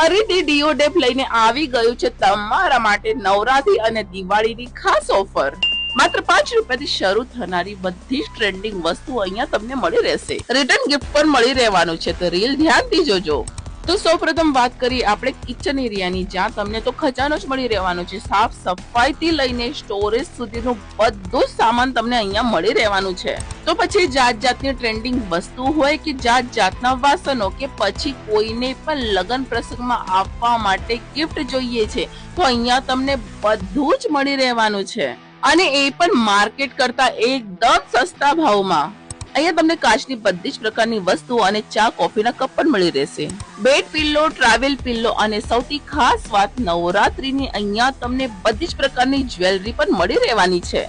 ફરીથી ડીઓડેપ લઈને આવી ગયું છે તમારા માટે નવરાત્રી અને દિવાળીની ખાસ ઓફર. માત્ર પાંચ રૂપિયાથી શરૂ થનારી બધી જ ટ્રેન્ડિંગ વસ્તુ અહીંયા તમને મળી રહેશે. રિટર્ન ગિફ્ટ પણ મળી રહેવાનું છે, તો રીલ ધ્યાનથી જોજો. તો સૌપ્રથમ વાત કરીએ આપણે કિચન એરિયાની જ્યાં તમને તો ખજાનો જ મળી રહેવાનો છે. સાફ સફાઈથી લઈને સ્ટોરેજ સુધીનું બધું જ સામાન તમને અહીંયા મળી રહેવાનું છે. તો પછી જાત જાતની ટ્રેન્ડિંગ વસ્તુ હોય કે જાત જાતના વાસનો કે પછી કોઈને પણ લગ્ન પ્રસંગમાં આપવા માટે ગિફ્ટ જોઈએ છે, તો અહીંયા તમને બધું જ મળી રહેવાનું છે. અને એ પણ માર્કેટ કરતા એકદમ સસ્તા ભાવમાં. અહીંયા તમને કાચની બધી જ પ્રકારની વસ્તુઓ અને ચા, કોફીના કપ પણ મળી રહેશે. બેડ પિલ્લો, ટ્રાવેલ પિલ્લો અને સૌથી ખાસ વાત નવરાત્રીની, અહીંયા તમને બધી જ પ્રકારની જ્વેલરી પણ મળી રહેવાની છે.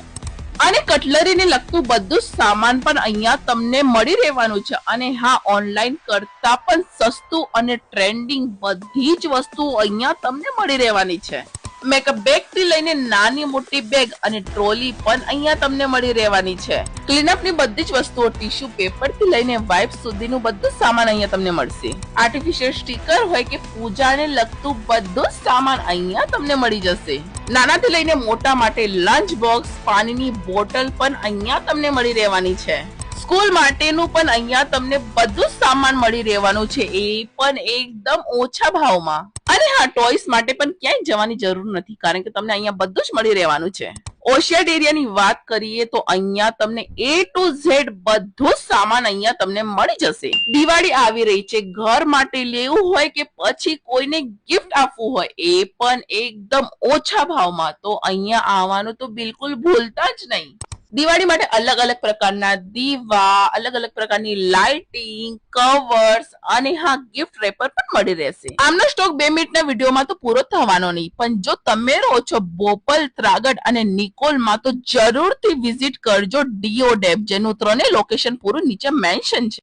અને કટલરીને લગતું બધું સામાન પણ અહીંયા તમને મળી રહેવાનું છે. અને હા ઓનલાઈન કરતા પણ સસ્તું અને ટ્રેન્ડિંગ બધી જ વસ્તુઓ અહીંયા તમને મળી રહેવાની છે. મેકઅપ બેગથી લઈને નાની મોટી બેગ અને ટ્રોલી પણ અહીંયા તમને મળી રહેવાની છે. ક્લીનઅપની બધી જ વસ્તુઓ ટીશ્યુ પેપરથી લઈને વાઇપ સુધીનું બધું સામાન અહીંયા તમને મળશે. આર્ટિફિશિયલ સ્ટીકર હોય કે પૂજાને લગતું બધું સામાન અહીંયા તમને મળી જશે. નાનાથી લઈને મોટા માટે લંચ બોક્સ પાણીની બોટલ પણ અહીંયા તમને મળી રહેવાની છે. સ્કૂલ માટેનું પણ અહીંયા તમને બધું સામાન મળી રહેવાનું છે. એ પણ એકદમ ઓછા ભાવમાં. અને હા ટોયસ માટે પણ ક્યાંય જવાની જરૂર નથી, કારણ કે તમને અહીંયા બધું જ મળી રહેવાનું છે. ઓશિયાડ એરિયાની વાત કરીએ તો અહીંયા તમને એ ટુ ઝેડ બધું સામાન અહીંયા તમને મળી જશે. દિવાળી આવી રહી છે, ઘર માટે લેવું હોય કે પછી કોઈને ગિફ્ટ આપવું હોય, એ પણ એકદમ ઓછા ભાવમાં. તો અહીંયા આવવાનું તો બિલકુલ ભૂલતા જ નહીં. દિવાળી માટે અલગ અલગ પ્રકારના દીવા, અલગ અલગ પ્રકારની લાઇટિંગ કવર્સ અને હા ગિફ્ટ રેપર પણ મળી રહેશે. આમનો સ્ટોક બે મિનિટના વિડીયોમાં તો પૂરો થવાનો નહીં, પણ જો તમે રહો છો બોપલ, ત્રાગડ અને નિકોલમાં, તો જરૂરથી વિઝિટ કરજો ડીઓ ડેબ જેનું ત્રણે લોકેશન પૂરું નીચે મેન્શન છે.